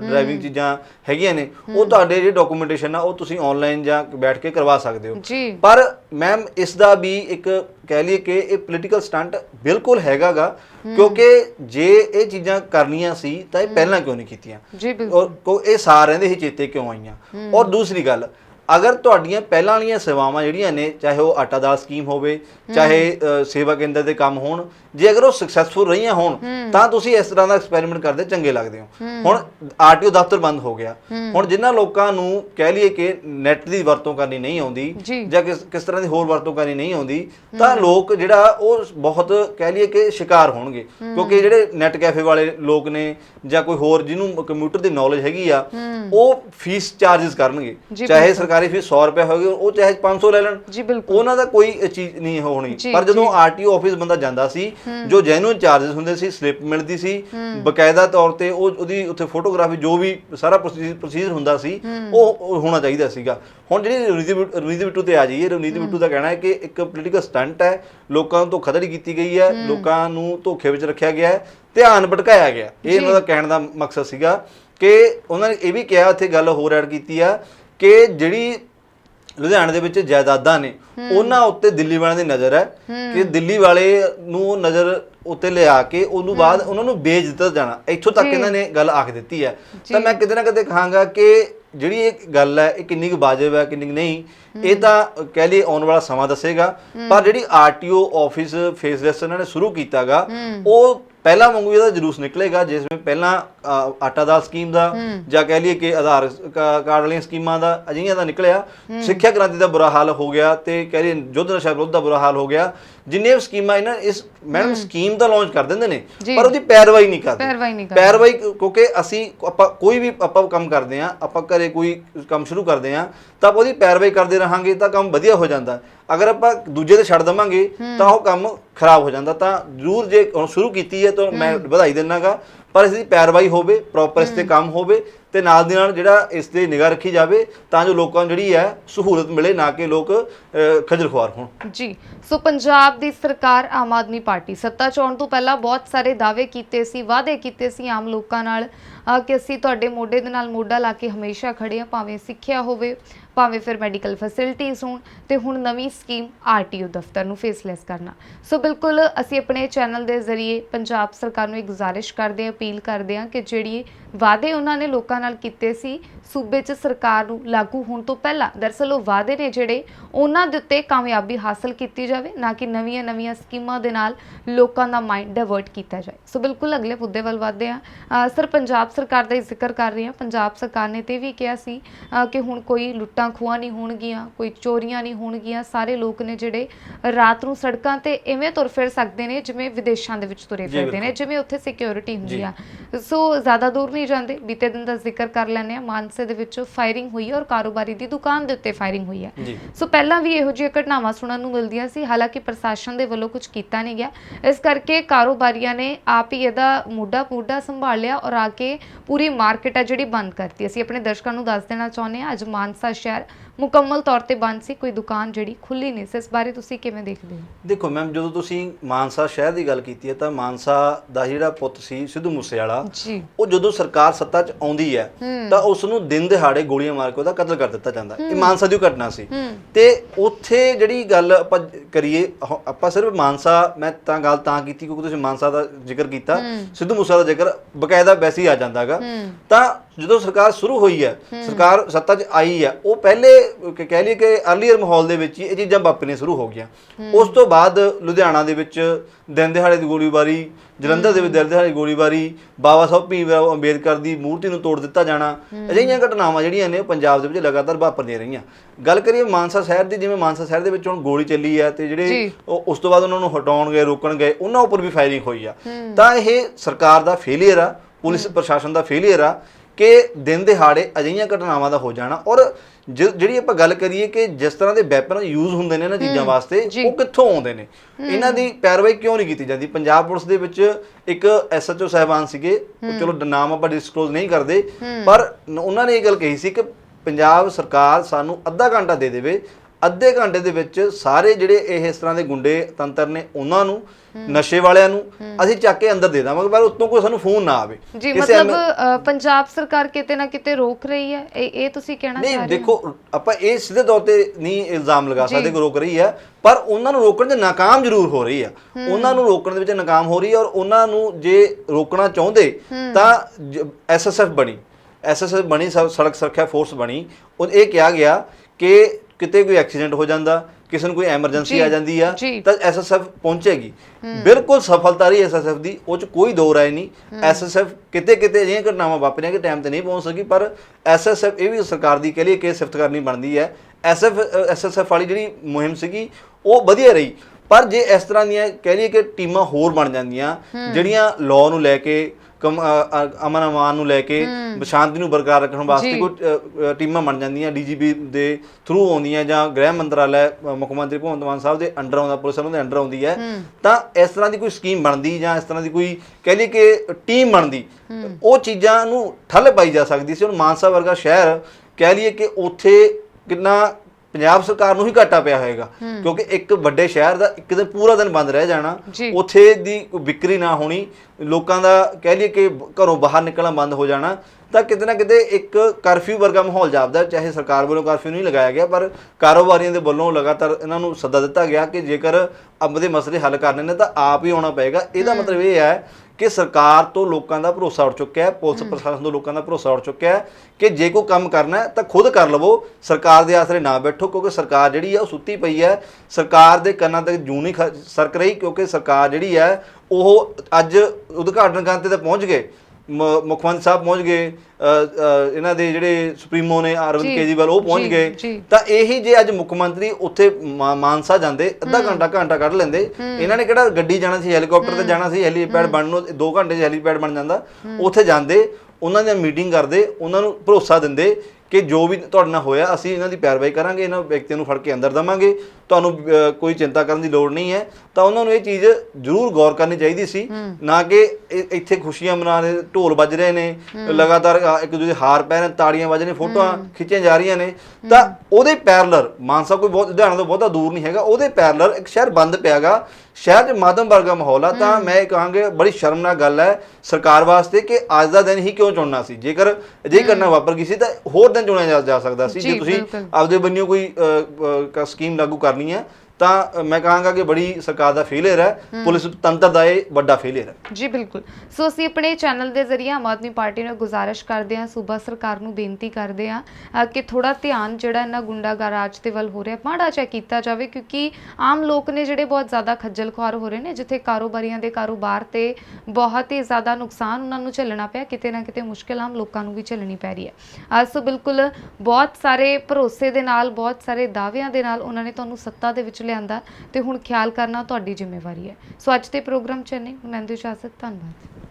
ਡਰਾਈਵਿੰਗ ਚੀਜ਼ਾਂ ਹੈਗੀਆਂ ਨੇ ਉਹ ਤੁਹਾਡੇ ਜਿਹੜੇ ਡਾਕੂਮੈਂਟੇਸ਼ਨ ਆ ਉਹ ਤੁਸੀਂ ਆਨਲਾਈਨ ਜਾਂ ਬੈਠ ਕੇ ਕਰਵਾ ਸਕਦੇ ਹੋ। ਜੀ। ਪਰ ਮੈਮ ਇਸ ਦਾ ਵੀ ਇੱਕ ਕਹਿ ਲਈਏ ਕਿ ਇਹ ਪੋਲੀਟੀਕਲ ਸਟੰਟ ਬਿਲਕੁਲ ਹੈਗਾਗਾ ਕਿਉਂਕਿ ਜੇ ਇਹ ਚੀਜ਼ਾਂ ਕਰਨੀਆਂ ਸੀ ਤਾਂ ਇਹ ਪਹਿਲਾਂ ਕਿਉਂ ਨਹੀਂ ਕੀਤੀਆਂ? ਜੀ ਬਿਲਕੁਲ। ਔਰ ਕੋ ਇਹ ਸਾਰਿਆਂ ਦੇ ਹੀ ਚੇਤੇ ਕਿਉਂ ਆਈਆਂ? ਔਰ ਦੂਸਰੀ ਗੱਲ ਅਗਰ ਤੁਹਾਡੀਆਂ ਪਹਿਲਾਂ ਵਾਲੀਆਂ ਸੇਵਾਵਾਂ ਜਿਹੜੀਆਂ ਨੇ ਚਾਹੇ ਉਹ ਆਟਾ ਦਾਲ ਸਕੀਮ ਹੋਵੇ ਚਾਹੇ ਸੇਵਾ ਕੇਂਦਰ ਦੇ ਕੰਮ ਹੋਣ ਜੇ ਅਗਰ ਉਹ ਸਕਸੈਸਫੁਲ ਰਹੀਆਂ ਹੋਣ ਤਾਂ ਤੁਸੀਂ ਇਸ ਤਰ੍ਹਾਂ ਦਾ ਐਕਸਪੈਰੀਮੈਂਟ ਕਰਦੇ ਚੰਗੇ ਲੱਗਦੇ ਹੋ। ਹੁਣ ਆਰਟੀਓ ਦਫ਼ਤਰ ਬੰਦ ਹੋ ਗਿਆ। ਹੁਣ ਜਿਨ੍ਹਾਂ ਲੋਕਾਂ ਨੂੰ ਕਹਿ ਲਈਏ ਕਿ ਨੈਟ ਦੀ ਵਰਤੋਂ ਕਰਨੀ ਨਹੀਂ ਆਉਂਦੀ ਜੀ। ਕਿਸ ਤਰ੍ਹਾਂ ਦੀ ਹੋਰ ਵਰਤੋਂ ਕਰਨੀ ਨਹੀਂ ਆਉਂਦੀ ਤਾਂ ਲੋਕ ਜਿਹੜਾ ਉਹ ਬਹੁਤ ਕਹਿ ਲਈਏ ਕਿ ਸ਼ਿਕਾਰ ਹੋਣਗੇ। ਕਿਉਂਕਿ ਜਿਹੜੇ ਨੈਟ ਕੈਫੇ ਵਾਲੇ ਲੋਕ ਨੇ ਜਾਂ ਕੋਈ ਹੋਰ ਜਿਹਨੂੰ ਕੰਪਿਊਟਰ ਦੀ ਨੌਲੇਜ ਹੈਗੀ ਆ ਉਹ ਫੀਸ ਚਾਰजेस ਕਰਨਗੇ। ਚਾਹੇ ਸਰਕਾਰ ਸਰਕਾਰੀ ਫੀਸ 100 ਰੁਪਏ ਹੋਗੀ ਉਹ ਚਾਹੇ 500 ਲੈ ਲੈਣ। ਜੀ ਬਿਲਕੁਲ। ਉਹਨਾਂ ਦਾ ਕੋਈ ਚੀਜ਼ ਨਹੀਂ ਹੋਣੀ। ਪਰ ਜਦੋਂ ਆਰਟੀਓ ਆਫਿਸ ਬੰਦਾ ਜਾਂਦਾ ਸੀ ਜੋ ਜੈਨੂਇਨ ਚਾਰजेस ਹੁੰਦੇ ਸੀ ਸਲਿੱਪ ਮਿਲਦੀ ਸੀ ਬਕਾਇਦਾ ਤੌਰ ਤੇ ਉਹ ਉਹਦੀ ਉੱਥੇ ਫੋਟੋਗ੍ਰਾਫੀ ਜੋ ਵੀ ਸਾਰਾ ਪ੍ਰੋਸੀਜਰ ਹੁੰਦਾ ਸੀ ਉਹ ਹੋਣਾ ਚਾਹੀਦਾ ਸੀਗਾ। ਹੁਣ ਜਿਹੜੀ ਰਵਨੀਤ ਬਿੱਟੂ- ਤੇ ਆ ਜਾਈਏ ਰਵਨੀਤ ਬਿੱਟੂ ਦਾ ਕਹਿਣਾ ਹੈ ਕਿ ਇੱਕ ਪੋਲੀਟੀਕਲ ਸਟੰਟ ਹੈ ਲੋਕਾਂ ਨੂੰ ਧੋਖਾਧੜੀ ਕੀਤੀ ਗਈ ਹੈ ਲੋਕਾਂ ਨੂੰ ਧੋਖੇ ਵਿੱਚ ਰੱਖਿਆ ਗਿਆ ਹੈ ਧਿਆਨ ਭਟਕਾਇਆ ਗਿਆ। ਇਹ ਇਹਨਾਂ ਦਾ ਕਹਿਣ ਦਾ ਮਕਸਦ ਸੀਗਾ ਕਿ ਉਹਨਾਂ ਨੇ ਇਹ ਵੀ ਕਿਹਾ ਉੱਥੇ ਗੱਲ ਹੋਰ ਐਡ ਕੀਤੀ ਆ ਕਿ ਜਿਹੜੀ ਲੁਧਿਆਣੇ ਦੇ ਵਿੱਚ ਜਾਇਦਾਦਾਂ ਨੇ ਉਹਨਾਂ ਉੱਤੇ ਦਿੱਲੀ ਵਾਲਿਆਂ ਦੀ ਨਜ਼ਰ ਹੈ ਕਿ ਦਿੱਲੀ ਵਾਲੇ ਨੂੰ ਉਹ ਨਜ਼ਰ ਉੱਤੇ ਲਿਆ ਕੇ ਉਹਨੂੰ ਬਾਅਦ ਉਹਨਾਂ ਨੂੰ ਵੇਚ ਦਿੱਤਾ ਜਾਣਾ। ਇੱਥੋਂ ਤੱਕ ਇਹਨਾਂ ਨੇ ਗੱਲ ਆਖ ਦਿੱਤੀ ਹੈ। ਤਾਂ ਮੈਂ ਕਿਤੇ ਨਾ ਕਿਤੇ ਕਹਾਂਗਾ ਕਿ ਜਿਹੜੀ ਇਹ ਗੱਲ ਹੈ ਇਹ ਕਿੰਨੀ ਕੁ ਵਾਜਬ ਹੈ ਕਿੰਨੀ ਕੁ ਨਹੀਂ ਇਹ ਤਾਂ ਕਹਿ ਲਈ ਆਉਣ ਵਾਲਾ ਸਮਾਂ ਦੱਸੇਗਾ। ਪਰ ਜਿਹੜੀ ਆਰਟੀਓ ਆਫਿਸ ਫੇਸਲੈਸ ਇਹਨਾਂ ਨੇ ਸ਼ੁਰੂ ਕੀਤਾਗਾ ਉਹ ਪਹਿਲਾਂ ਵਾਂਗੂ ਇਹਦਾ ਜਲੂਸ ਨਿਕਲੇਗਾ ਜਿਸ ਵਿੱਚ ਪਹਿਲਾਂ ਆਟਾ ਦਾਲ ਸਕੀਮ ਦਾ ਜਾਂ ਕਹਿ ਲਈਏ ਕਿ ਆਧਾਰ ਕਾਰਡ ਵਾਲੀਆਂ ਸਕੀਮਾਂ ਦਾ ਅਜਿਹੀਆਂ ਦਾ ਨਿਕਲਿਆ। ਸਿੱਖਿਆ ਕ੍ਰਾਂਤੀ ਦਾ ਬੁਰਾ ਹਾਲ ਹੋ ਗਿਆ ਤੇ ਕਹਿ ਲਈਏ ਯੁੱਧ ਨਸ਼ਾ ਵਿਰੋਧ ਦਾ ਬੁਰਾ ਹਾਲ ਹੋ ਗਿਆ। ਜਿੰਨੇ ਵੀ ਸਕੀਮਾਂ ਇਹਨਾਂ ਇਸ ਮੈਡਮ ਸਕੀਮ ਤਾਂ ਲਾਂਚ ਕਰ ਦਿੰਦੇ ਨੇ। ਪਰ ਉਹਦੀ ਪੈਰਵਾਈ ਨਹੀਂ ਕਰਦੇ। ਪੈਰਵਾਈ ਨਹੀਂ ਕਰਦੇ। ਪੈਰਵਾਈ ਕਿਉਂ- ਕਿਉਂਕਿ ਅਸੀਂ ਆਪਾਂ ਕੋਈ ਵੀ ਆਪਾਂ ਕੰਮ ਕਰਦੇ ਆ ਆਪਾਂ ਘਰੇ ਕੋਈ ਕੰਮ ਸ਼ੁਰੂ ਕਰਦੇ ਆ ਤਾਂ ਆਪਾਂ ਉਹਦੀ ਪੈਰਵਾਈ ਕਰਦੇ ਰਹਾਂਗੇ ਤਾਂ ਕੰਮ ਵਧੀਆ ਹੋ ਜਾਂਦਾ। ਅਗਰ ਆਪਾਂ ਦੂਜੇ ਤੇ ਛੱਡ ਦਵਾਂਗੇ ਤਾਂ ਉਹ ਕੰਮ ਖਰਾਬ ਹੋ ਜਾਂਦਾ। ਤਾਂ ਜ਼ਰੂਰ ਜੇ ਹੁਣ ਸ਼ੁਰੂ ਕੀਤੀ ਹੈ ਤਾਂ ਮੈਂ ਵਧਾਈ ਦਿੰਨਾਗਾ। ਪਰ ਇਸ ਦੀ ਪੈਰਵਾਈ ਹੋਵੇ ਪ੍ਰੋਪਰ ਇਸ ਤੇ ਕੰਮ ਹੋਵੇ ਤੇ ਨਾਲ ਦੀ ਨਾਲ ਜਿਹੜਾ ਇਸ ਤੇ ਨਿਗਾਹ ਰੱਖੀ ਜਾਵੇ ਤਾਂ ਜੋ ਲੋਕਾਂ ਨੂੰ ਜਿਹੜੀ ਹੈ ਸਹੂਲਤ ਮਿਲੇ ਨਾ ਕਿ ਲੋਕ ਖੱਜਲ ਖੁਆਰ ਹੋਣ। ਜੀ ਸੋ ਪੰਜਾਬ ਦੀ ਸਰਕਾਰ ਆਮ ਆਦਮੀ ਪਾਰਟੀ ਸੱਤਾ 'ਚ ਆਉਣ ਤੋਂ ਪਹਿਲਾਂ ਬਹੁਤ ਸਾਰੇ ਦਾਅਵੇ ਕੀਤੇ ਸੀ ਵਾਅਦੇ ਕੀਤੇ ਸੀ ਆਮ ਲੋਕਾਂ ਨਾਲ ਕਿ ਅਸੀਂ ਤੁਹਾਡੇ ਮੋਢੇ ਦੇ ਨਾਲ ਮੋਢਾ ਲਾ ਕੇ ਹਮੇਸ਼ਾ ਖੜੇ ਆ ਭਾਵੇਂ ਸਿੱਖਿਆ ਹੋਵੇ ਭਾਵੇਂ ਫਿਰ ਮੈਡੀਕਲ ਫੈਸਿਲਿਟੀਜ਼ ਹੋਣ ਤੇ ਹੁਣ ਨਵੀਂ ਸਕੀਮ ਆਰਟੀਓ ਦਫ਼ਤਰ ਨੂੰ ਫੇਸਲੈਸ ਕਰਨਾ। ਸੋ ਬਿਲਕੁਲ ਅਸੀਂ ਆਪਣੇ ਚੈਨਲ ਦੇ ਜ਼ਰੀਏ ਪੰਜਾਬ ਸਰਕਾਰ ਨੂੰ ਇੱਕ ਗੁਜ਼ਾਰਿਸ਼ ਕਰਦੇ ਹਾਂ, ਅਪੀਲ ਕਰਦੇ ਹਾਂ ਕਿ ਜਿਹੜੀ ਵਾਅਦੇ ਉਹਨਾਂ ਨੇ ਲੋਕਾਂ ਨਾਲ ਕੀਤੇ ਸੀ, ਸੂਬੇ 'ਚ ਸਰਕਾਰ ਨੂੰ ਲਾਗੂ ਹੋਣ ਤੋਂ ਪਹਿਲਾਂ ਦਰਅਸਲ ਉਹ ਵਾਅਦੇ ਨੇ ਜਿਹੜੇ ਉਹਨਾਂ ਦੇ ਉੱਤੇ ਕਾਮਯਾਬੀ ਹਾਸਲ ਕੀਤੀ ਜਾਵੇ, ਨਾ ਕਿ ਨਵੀਆਂ-ਨਵੀਆਂ ਸਕੀਮਾਂ ਦੇ ਨਾਲ ਲੋਕਾਂ ਦਾ ਮਾਈਂਡ ਡਾਇਵਰਟ ਕੀਤਾ ਜਾਏ। ਸੋ ਬਿਲਕੁਲ ਅਗਲੇ ਮੁੱਦੇ ਵੱਲ ਵਧਦੇ ਹਾਂ। ਸਰ, ਪੰਜਾਬ ਸਰਕਾਰ ਦਾ ਹੀ ਜ਼ਿਕਰ ਕਰ ਰਹੀ ਹਾਂ। ਪੰਜਾਬ ਸਰਕਾਰ ਨੇ ਤੇ ਵੀ ਕਿਹਾ ਸੀ ਕਿ ਹੁਣ ਕੋਈ ਲੁੱਟਾਂ ਖੋਹਾਂ ਨਹੀਂ ਹੋਣਗੀਆਂ ਕੋਈ ਚੋਰੀਆਂ ਨਹੀਂ ਹੋਣਗੀਆਂ ਸਾਰੇ ਲੋਕ ਨੇ ਜਿਹੜੇ ਰਾਤ ਨੂੰ ਸੜਕਾਂ ਤੇ ਐਵੇਂ ਤੁਰ ਫਿਰ ਸਕਦੇ ਨੇ ਜਿਵੇਂ ਵਿਦੇਸ਼ਾਂ ਦੇ ਵਿੱਚ ਤੁਰੇ ਫਿਰਦੇ ਨੇ। ਜਿਵੇਂ ਉੱਥੇ ਸਿਕਿਉਰਿਟੀ ਹੁੰਦੀ। ਆ। ਸੋ ਜ਼ਿਆਦਾ ਦੂਰ ਨਹੀਂ ਜਾਂਦੇ ਬੀਤੇ ਦਿਨ ਦਾ ਜ਼ਿਕਰ ਕਰ ਲੈਂਦੇ ਆ ਮਾਨਸੇ ਦੇ ਵਿੱਚ ਫਾਇਰਿੰਗ ਹੋਈ ਔਰ ਕਾਰੋਬਾਰੀ ਦੀ ਦੁਕਾਨ ਦੇ ਉੱਤੇ ਫਾਇਰਿੰਗ ਹੋਈ ਹੈ ਸੋ ਪਹਿਲਾਂ ਵੀ ਇਹੋ ਜਿਹੀਆਂ ਘਟਨਾਵਾਂ ਸੁਣਨ ਨੂੰ ਮਿਲਦੀਆਂ ਸੀ ਹਾਲਾਂਕਿ ਪ੍ਰਸ਼ਾਸਨ ਦੇ ਵੱਲੋਂ ਕੁਝ ਕੀਤਾ ਨਹੀਂ ਗਿਆ। ਇਸ ਕਰਕੇ ਕਾਰੋਬਾਰੀਆਂ ਨੇ ਆਪ ਹੀ ਇਹਦਾ ਮੋਢਾ ਪੂਡਾ ਸੰਭਾਲ ਲਿਆ ਔਰ ਆ ਕੇ ਪੂਰੀ ਮਾਰਕੀਟ ਆ ਜਿਹੜੀ ਬੰਦ ਕਰਤੀ। ਅਸੀਂ ਆਪਣੇ ਦਰਸ਼ਕਾਂ ਨੂੰ ਦੱਸ ਦੇਣਾ ਚਾਹੁੰਦੇ ਹਾਂ ਅੱਜ ਮਾਨਸਾ ਸ਼ਹਿਰ that ਮੁਕੰਮਲ ਤੌਰ ਤੇ ਬੰਦ ਸੀ ਕੋਈ ਦੁਕਾਨ ਜਿਹੜੀ ਖੁੱਲੀ ਨਹੀਂ ਸੀ ਇਸ ਬਾਰੇ ਤੁਸੀਂ ਕਿਵੇਂ ਦੇਖਦੇ ਹੋ? ਦੇਖੋ ਮੈਮ ਜਦੋਂ ਤੁਸੀਂ ਮਾਨਸਾ ਸ਼ਹਿਰ ਦੀ ਗੱਲ ਕੀਤੀ ਹੈ ਤਾਂ ਮਾਨਸਾ ਦਾ ਜਿਹੜਾ ਪੁੱਤ ਸੀ ਸਿੱਧੂ ਮੂਸੇਵਾਲਾ ਜੀ। ਉਹ ਜਦੋਂ ਸਰਕਾਰ ਸੱਤਾ 'ਚ ਆਉਂਦੀ ਹੈ ਤਾਂ ਉਸ ਨੂੰ ਦਿਨ ਦਿਹਾੜੇ ਗੋਲੀਆਂ ਮਾਰ ਕੇ ਉਹਦਾ ਕਤਲ ਕਰ ਦਿੱਤਾ ਜਾਂਦਾ। ਇਹ ਮਾਨਸਾ ਦੀ ਘਟਨਾ ਸੀ। ਤੇ ਉੱਥੇ ਜਿਹੜੀ ਗੱਲ ਆਪਾਂ ਕਰੀਏ ਆਪਾਂ ਸਿਰਫ ਮਾਨਸਾ ਮੈਂ ਤਾਂ ਗੱਲ ਤਾਂ ਕੀਤੀ ਕਿਉਂਕਿ ਤੁਸੀਂ ਮਾਨਸਾ ਦਾ ਜ਼ਿਕਰ ਕੀਤਾ ਸਿੱਧੂ ਮੂਸੇਵਾਲਾ ਦਾ ਜ਼ਿਕਰ ਬਕਾਇਦਾ ਵੈਸੇ ਹੀ ਆ ਜਾਂਦਾਗਾ ਤਾਂ ਜਦੋਂ ਸਰਕਾਰ ਸ਼ੁਰੂ ਹੋਈ ਹੈ। ਸਰਕਾਰ ਸੱਤਾ 'ਚ ਆਈ ਹੈ ਉਹ ਪਹਿਲੇ ਕ- ਕਹਿ ਲਈਏ ਕਿ ਅਰਲੀਅਰ ਮਾਹੌਲ ਦੇ ਵਿੱਚ ਹੀ ਇਹ ਚੀਜ਼ਾਂ ਵਾਪਰਨੀਆਂ ਸ਼ੁਰੂ ਹੋ ਗਈਆਂ। ਉਸ ਤੋਂ ਬਾਅਦ ਲੁਧਿਆਣਾ ਦੇ ਵਿੱਚ ਦਿਨ ਦਿਹਾੜੇ ਦੀ ਗੋਲੀਬਾਰੀ ਜਲੰਧਰ ਦੇ ਵਿੱਚ ਦਿਨ ਦਿਹਾੜੇ ਦੀ ਗੋਲੀਬਾਰੀ ਬਾਬਾ ਸਾਹਿਬ ਭੀਮ ਰਾਓ ਅੰਬੇਦਕਰ ਦੀ ਮੂਰਤੀ ਨੂੰ ਤੋੜ ਦਿੱਤਾ ਜਾਣਾ ਅਜਿਹੀਆਂ ਘਟਨਾਵਾਂ ਜਿਹੜੀਆਂ ਨੇ ਉਹ ਪੰਜਾਬ ਦੇ ਵਿੱਚ ਲਗਾਤਾਰ ਵਾਪਰਦੀਆਂ ਰਹੀਆਂ। ਗੱਲ ਕਰੀਏ ਮਾਨਸਾ ਸ਼ਹਿਰ ਦੀ ਜਿਵੇਂ ਮਾਨਸਾ ਸ਼ਹਿਰ ਦੇ ਵਿੱਚ ਹੁਣ ਗੋਲੀ ਚੱਲੀ ਹੈ ਤੇ ਜਿਹੜੇ ਜੀ। ਉਹ- ਉਸ ਤੋਂ ਬਾਅਦ ਉਹਨਾਂ ਨੂੰ ਹਟਾਉਣ ਗਏ ਰੋਕਣ ਗਏ ਉਹਨਾਂ ਉੱਪਰ ਵੀ ਫਾਇਰਿੰਗ ਹੋਈ ਆ। ਤਾਂ ਇਹ ਸਰਕਾਰ ਦਾ ਫੇਲਿਅਰ ਆ ਪੁਲਿਸ ਪ੍ਰਸ਼ਾਸਨ ਦਾ ਫੇਲਿਅਰ ਆ। ਕਿ ਦਿਨ ਦਿਹਾੜੇ ਅਜਿਹੀਆਂ ਘਟਨਾਵਾਂ ਦਾ ਹੋ ਜਾਣਾ ਔਰ ਜਿਹੜੀ ਆਪਾਂ ਗੱਲ ਕਰੀਏ ਕਿ ਜਿਸ ਤਰ੍ਹਾਂ ਦੇ ਵੈਪਨ ਯੂਜ਼ ਹੁੰਦੇ ਨੇ ਇਹਨਾਂ ਚੀਜ਼ਾਂ ਵਾਸਤੇ। ਉਹ ਕਿੱਥੋਂ ਆਉਂਦੇ ਨੇ? ਇਹਨਾਂ ਦੀ ਪੈਰਵਾਈ ਕਿਉਂ ਨਹੀਂ ਕੀਤੀ ਜਾਂਦੀ? ਪੰਜਾਬ ਪੁਲਿਸ ਦੇ ਵਿੱਚ ਇੱਕ ਐਸਐਚਓ ਸਾਹਿਬਾਨ ਸੀਗੇ। ਉਹ ਚਲੋ ਨਾਮ ਆਪਾਂ ਡਿਸਕਲੋਜ਼ ਨਹੀਂ ਕਰਦੇ ਪਰ ਉਹਨਾਂ ਨੇ ਇਹ ਗੱਲ ਕਹੀ ਸੀ ਕਿ ਪੰਜਾਬ ਸਰਕਾਰ ਸਾਨੂੰ ਅੱਧਾ ਘੰਟਾ ਦੇ ਦੇਵੇ ਅੱਧੇ ਘੰਟੇ ਦੇ ਵਿੱਚ ਸਾਰੇ ਜਿਹੜੇ ਇਹ ਇਸ ਤਰ੍ਹਾਂ ਦੇ ਗੁੰਡੇ ਤੰਤਰ ਨੇ ਉਹਨਾਂ ਨੂੰ ਨਸ਼ੇ ਵਾਲਿਆਂ ਨੂੰ ਅਸੀਂ ਚੱਕ ਕੇ ਅੰਦਰ ਦੇ ਦਾਂਗੇ ਪਰ ਉਤੋਂ ਕੋਈ ਸਾਨੂੰ ਫੋਨ ਨਾ ਆਵੇ। ਜੀ ਮਤਲਬ ਪੰਜਾਬ ਸਰਕਾਰ ਕਿਤੇ ਨਾ ਕਿਤੇ ਰੋਕ ਰਹੀ ਹੈ? ਇਹ ਇਹ ਤੁਸੀਂ ਕਹਿਣਾ ਨਹੀਂ ਚਾਹ ਰਹੇ ਹੋ? ਦੇਖੋ ਆਪਾਂ ਇਹ ਸਿੱਧੇ ਤੌਰ ਤੇ ਨਹੀਂ ਇਲਜ਼ਾਮ ਲਗਾ। ਸਕਦੇ ਕਿ ਰੋਕ ਰਹੀ ਹੈ ਪਰ ਉਹਨਾਂ ਨੂੰ ਰੋਕਣ 'ਚ ਨਾਕਾਮ ਜ਼ਰੂਰ ਹੋ ਰਹੀ ਆ ਉਹਨਾਂ ਨੂੰ ਰੋਕਣ ਦੇ ਵਿੱਚ ਨਾਕਾਮ ਹੋ ਰਹੀ ਹੈ ਔਰ ਉਹਨਾਂ ਨੂੰ ਜੇ ਰੋਕਣਾ ਚਾਹੁੰਦੇ ਤਾਂ ਐਸਐਸਐਫ ਬਣੀ। ਐਸਐਸਐਫ ਬਣੀ ਸੜ- ਸੜਕ ਸੁਰੱਖਿਆ ਫੋਰਸ ਬਣੀ। ਉਹ ਇਹ ਕਿਹਾ ਗਿਆ ਕਿ ਕਿਤੇ ਕੋਈ ਐਕਸੀਡੈਂਟ ਹੋ ਜਾਂਦਾ ਕਿਸੇ ਨੂੰ ਕੋਈ ਐਮਰਜੈਂਸੀ ਆ ਜਾਂਦੀ ਆ ਜੀ। ਤਾਂ ਐਸਐਸਐਫ ਪਹੁੰਚੇਗੀ। ਬਿਲਕੁਲ ਸਫਲਤਾ ਰਹੀ ਐਸਐਸਐਫ ਦੀ ਉਹ ਚ ਕੋਈ ਦੋ ਰਾਏ ਨਹੀਂ। ਐਸਐਸਐਫ ਕਿਤੇ ਕਿਤੇ ਅਜਿਹੀਆਂ ਘਟਨਾਵਾਂ ਵਾਪਰੀਆਂ ਕਿ ਟਾਈਮ ਤੇ ਨਹੀਂ ਪਹੁੰਚ ਸਕੀ ਪਰ ਐਸਐਸਐਫ ਇਹ ਵੀ ਸਰਕਾਰ ਦੀ ਕਹਿ ਲਈਏ ਕਿ ਸਿਫਤ ਕਰਨੀ ਬਣਦੀ ਹੈ। ਐਸਐਫ ਐਸਐਸਐਫ ਵਾਲੀ ਜਿਹੜੀ ਮੁਹਿੰਮ ਸੀਗੀ ਉਹ ਵਧੀਆ ਰਹੀ। ਪਰ ਜੇ ਇਸ ਤਰ੍ਹਾਂ ਦੀਆਂ ਕਹਿ ਲਈਏ ਕਿ ਟੀਮਾਂ ਹੋਰ ਬਣ ਜਾਂਦੀਆਂ ਜਿਹੜੀਆਂ ਲਾਅ ਨੂੰ ਲੈ ਕੇ ਕਮ- ਅ, ਅ, ਅਮਨ ਅਮਾਨ ਨੂੰ ਲੈ ਕੇ ਸ਼ਾਂਤੀ ਨੂੰ ਬਰਕਰਾਰ ਰੱਖਣ ਵਾਸਤੇ ਜੀ। ਕੋਈ ਅ, ਅ, ਟੀਮਾਂ ਬਣ ਜਾਂਦੀਆਂ ਡੀਜੀਪੀ ਦੇ ਥਰੂ ਆਉਂਦੀਆਂ ਜਾਂ ਗ੍ਰਹਿ ਮੰਤਰਾਲਾ ਅ, ਮੁੱਖ ਮੰਤਰੀ ਭਗਵੰਤ ਮਾਨ ਸਾਹਿਬ ਦੇ ਅੰਡਰ ਆਉਂਦਾ ਪੁਲਿਸ ਉਹਨਾਂ ਦੇ ਅੰਡਰ ਆਉਂਦੀ ਹੈ। ਤਾਂ ਇਸ ਤਰ੍ਹਾਂ ਦੀ ਕੋਈ ਸਕੀਮ ਬਣਦੀ ਜਾਂ ਇਸ ਤਰ੍ਹਾਂ ਦੀ ਕੋਈ ਕਹਿ ਲਈ ਕਿ ਟੀਮ ਬਣਦੀ ਉਹ ਚੀਜ਼ਾਂ ਨੂੰ ਠੱਲ ਪਾਈ ਜਾ ਸਕਦੀ ਸੀ। ਹੁਣ ਮਾਨਸਾ ਵਰਗਾ ਸ਼ਹਿਰ ਕਹਿ ਲਈਏ ਕਿ ਉੱਥੇ ਕਿੰਨਾ ਪੰਜਾਬ ਸਰਕਾਰ ਨੂੰ ਹੀ ਘਾਟਾ ਪਿਆ ਹੋਏਗਾ ਕਿਉਂਕਿ ਇੱਕ ਵੱਡੇ ਸ਼ਹਿਰ ਦਾ ਇੱਕ ਦਿਨ ਪੂਰਾ ਦਿਨ ਬੰਦ ਰਹਿ ਜਾਣਾ। ਉੱਥੇ ਦੀ ਵਿਕਰੀ ਨਾ ਹੋਣੀ ਲੋਕਾਂ ਦਾ ਕਹਿ ਲਈਏ ਕਿ ਘਰੋਂ ਬਾਹਰ ਨਿਕਲਣਾ ਬੰਦ ਹੋ ਜਾਣਾ ਤਾਂ ਕਿਤੇ ਨਾ ਕਿਤੇ ਇੱਕ ਕਰਫਿਊ ਵਰਗਾ ਮਾਹੌਲ ਜਾਪਦਾ। ਚਾਹੇ ਸਰਕਾਰ ਵੱਲੋਂ ਕਰਫਿਊ ਨਹੀਂ ਲਗਾਇਆ ਗਿਆ ਪਰ ਕਾਰੋਬਾਰੀਆਂ ਦੇ ਵੱਲੋਂ ਲਗਾਤਾਰ ਇਹਨਾਂ ਨੂੰ ਸੱਦਾ ਦਿੱਤਾ ਗਿਆ ਕਿ ਜੇਕਰ ਆਪਦੇ ਮਸਲੇ ਹੱਲ ਕਰਨੇ ਨੇ ਤਾਂ ਆਪ ਹੀ ਆਉਣਾ ਪਏਗਾ ਇਹਦਾ ਮਤਲਬ ਇਹ ਹੈ ਕਿ ਸਰਕਾਰ ਤੋਂ ਲੋਕਾਂ ਦਾ ਭਰੋਸਾ ਉੱਠ ਚੁੱਕਿਆ ਹੈ ਪੁਲਿਸ ਪ੍ਰਸ਼ਾਸਨ ਤੋਂ ਲੋਕਾਂ ਦਾ ਭਰੋਸਾ ਉੱਠ ਚੁੱਕਿਆ ਹੈ ਕਿ ਜੇ ਕੋਈ ਕੰਮ ਕਰਨਾ ਹੈ ਤਾਂ ਖੁਦ ਕਰ ਲਵੋ ਸਰਕਾਰ ਦੇ ਆਸਰੇ ਨਾ ਬੈਠੋ ਕਿਉਂਕਿ ਸਰਕਾਰ ਜਿਹੜੀ ਹੈ ਉਹ ਸੁੱਤੀ ਪਈ ਹੈ। ਸਰਕਾਰ ਦੇ ਕੰਨਾਂ ਤੱਕ ਜੂੰ ਨਹੀਂ ਸਰਕ ਰਹੀ ਕਿਉਂਕਿ ਸਰਕਾਰ ਜਿਹੜੀ ਹੈ ਉਹ ਅੱਜ ਉਦਘਾਟਨ ਕਰਨ ਤੇ ਤਾਂ ਪਹੁੰਚ ਗਏ। ਮੁੱਖ ਮੰਤਰੀ ਸਾਹਿਬ ਪਹੁੰਚ ਗਏ ਇਹਨਾਂ ਦੇ ਜਿਹੜੇ ਸੁਪਰੀਮੋ ਨੇ ਅਰਵਿੰਦ ਜੀ, ਕੇਜਰੀਵਾਲ ਉਹ ਪਹੁੰਚ ਗਏ। ਤਾਂ ਇਹੀ ਜੇ ਅੱਜ ਮੁੱਖ ਮੰਤਰੀ ਉੱਥੇ ਮਾਨਸਾ ਜਾਂਦੇ ਅੱਧਾ ਘੰਟਾ ਘੰਟਾ ਕੱਢ ਲੈਂਦੇ ਇਹਨਾਂ ਨੇ ਕਿਹੜਾ ਗੱਡੀ ਜਾਣਾ ਸੀ ਹੈਲੀਕਾਪਟਰ ਤੇ ਜਾਣਾ ਸੀ ਹੈਲੀਪੈਡ ਬਣਨ ਨੂੰ 2 ਘੰਟੇ 'ਚ ਹੈਲੀਪੈਡ ਬਣ ਜਾਂਦਾ। ਉੱਥੇ ਜਾਂਦੇ ਉਹਨਾਂ ਦੀ ਮੀਟਿੰਗ ਕਰਦੇ ਉਹਨਾਂ ਨੂੰ ਭਰੋਸਾ ਦਿੰਦੇ ਕਿ ਜੋ ਵੀ ਤੁਹਾਡੇ ਨਾਲ ਹੋਇਆ ਅਸੀਂ ਇਹਨਾਂ ਦੀ ਪੈਰਵਾਈ ਕਰਾਂਗੇ ਇਹਨਾਂ ਵਿਅਕਤੀਆਂ ਨੂੰ ਫੜ ਕੇ ਅੰਦਰ ਦਵਾਂਗੇ। ਤੁਹਾਨੂੰ ਕੋਈ ਚਿੰਤਾ ਕਰਨ ਦੀ ਲੋੜ ਨਹੀਂ ਹੈ ਤਾਂ ਉਹਨਾਂ ਨੂੰ ਇਹ ਚੀਜ਼ ਜ਼ਰੂਰ ਗੌਰ ਕਰਨੀ ਚਾਹੀਦੀ ਸੀ ਨਾ ਕਿ ਇੱਥੇ ਖੁਸ਼ੀਆਂ ਮਨਾ ਰਹੇ ਢੋਲ ਵੱਜ ਰਹੇ ਨੇ ਲਗਾਤਾਰ ਇੱਕ ਦੂਜੇ ਦੇ ਹਾਰ ਪੈ ਰਹੇ ਤਾੜੀਆਂ ਵੱਜ ਰਹੀਆਂ ਫੋਟੋਆਂ ਖਿੱਚੀਆਂ ਜਾ ਰਹੀਆਂ ਨੇ ਤਾਂ ਉਹਦੇ ਪੈਰਲਰ ਮਾਨਸਾ ਕੋਈ ਬਹੁਤ ਲੁਧਿਆਣਾ ਤੋਂ ਬਹੁਤਾ ਦੂਰ ਨਹੀਂ ਹੈਗਾ ਉਹਦੇ ਪੈਰਲਰ ਇੱਕ ਸ਼ਹਿਰ ਬੰਦ ਪਿਆਗਾ ਸ਼ਹਿਰ 'ਚ ਮਾਤਮ ਵਰਗਾ ਮਾਹੌਲ ਆ ਤਾਂ ਮੈਂ ਕਹਾਂਗੇ ਬੜੀ ਸ਼ਰਮਨਾਕ ਗੱਲ ਹੈ ਸਰਕਾਰ ਵਾਸਤੇ ਕਿ ਅੱਜ ਦਾ ਦਿਨ ਹੀ ਕਿਉਂ ਚੁਣਨਾ ਸੀ? ਜੇਕਰ ਅਜਿਹੀ ਘਟਨਾ ਵਾਪਰ ਗਈ ਸੀ ਤਾਂ ਹੋਰ ਦਿਨ ਚੁਣਿਆ ਜਾ- ਜਾ ਸਕਦਾ ਸੀ ਜੀ, ਜੇ ਤੁਸੀਂ। ਆਪਦੇ ਬੰਨਿਓ ਕੋਈ ਸਕੀਮ ਲਾਗੂ ਕਰਨੀ ਹੈ ਤਾਂ ਮੈਂ ਕਹਾਂਗਾ ਕਿ ਬੜੀ ਸਰਕਾਰ ਦਾ ਫੇਲਿਅਰ ਹੈ। ਪੁਲਿਸ ਤੰਤਰ ਦਾ ਇਹ ਵੱਡਾ ਫੇਲਿਅਰ ਹੈ। ਜੀ ਬਿਲਕੁਲ। ਸੋ ਅਸੀਂ ਆਪਣੇ ਚੈਨਲ ਦੇ ਜ਼ਰੀਏ ਆਮ ਆਦਮੀ ਪਾਰਟੀ ਨੂੰ ਗੁਜ਼ਾਰਿਸ਼ ਕਰਦੇ ਹਾਂ ਸੂਬਾ ਸਰਕਾਰ ਨੂੰ ਬੇਨਤੀ ਕਰਦੇ ਹਾਂ ਕਿ ਥੋੜਾ ਧਿਆਨ ਜਿਹੜਾ ਇਹਨਾਂ ਗੁੰਡਾਗਰਾਜ ਦੇ ਵੱਲ ਹੋ ਰਿਹਾ ਮਾੜਾ ਜਿਹਾ ਕੀਤਾ ਜਾਵੇ ਕਿਉਂਕਿ ਆਮ ਲੋਕ ਨੇ ਜਿਹੜੇ ਬਹੁਤ ਜ਼ਿਆਦਾ ਖੱਜਲ ਖੁਆਰ ਹੋ ਰਹੇ ਨੇ ਜਿੱਥੇ ਕਾਰੋਬਾਰੀਆਂ ਦੇ ਕਾਰੋਬਾਰ ਤੇ ਬਹੁਤ ਹੀ ਜ਼ਿਆਦਾ ਨੁਕਸਾਨ ਉਹਨਾਂ ਨੂੰ ਝੱਲਣਾ ਪਿਆ ਕਿਤੇ ਨਾ ਕਿਤੇ ਮੁਸ਼ਕਿਲ ਆਮ ਲੋਕਾਂ ਨੂੰ ਵੀ ਝੱਲਣੀ ਪੈ ਰਹੀ ਹੈ। ਅ, ਸੋ ਬਿਲਕੁਲ ਬਹੁਤ ਸਾਰੇ ਭਰੋਸੇ ਦੇ ਨਾਲ ਬਹੁਤ ਸਾਰੇ ਦਾਅਵਿਆਂ ਦੇ ਨਾਲ ਉਹਨਾਂ ਨੇ ਤੁਹਾਨੂੰ ਸੱਤਾ ਦੇ ਵਿੱਚ ਲਿਆਂਦਾ ਤੇ ਹੁਣ ਖਿਆਲ ਕਰਨਾ ਤੁਹਾਡੀ ਜ਼ਿੰਮੇਵਾਰੀ ਹੈ। ਸੋ ਅੱਜ ਦੇ ਪ੍ਰੋਗਰਾਮ ਚ ਨਹੀਂ ਮੈਂ ਇਜਾਜ਼ਤ ਧੰਨਵਾਦ।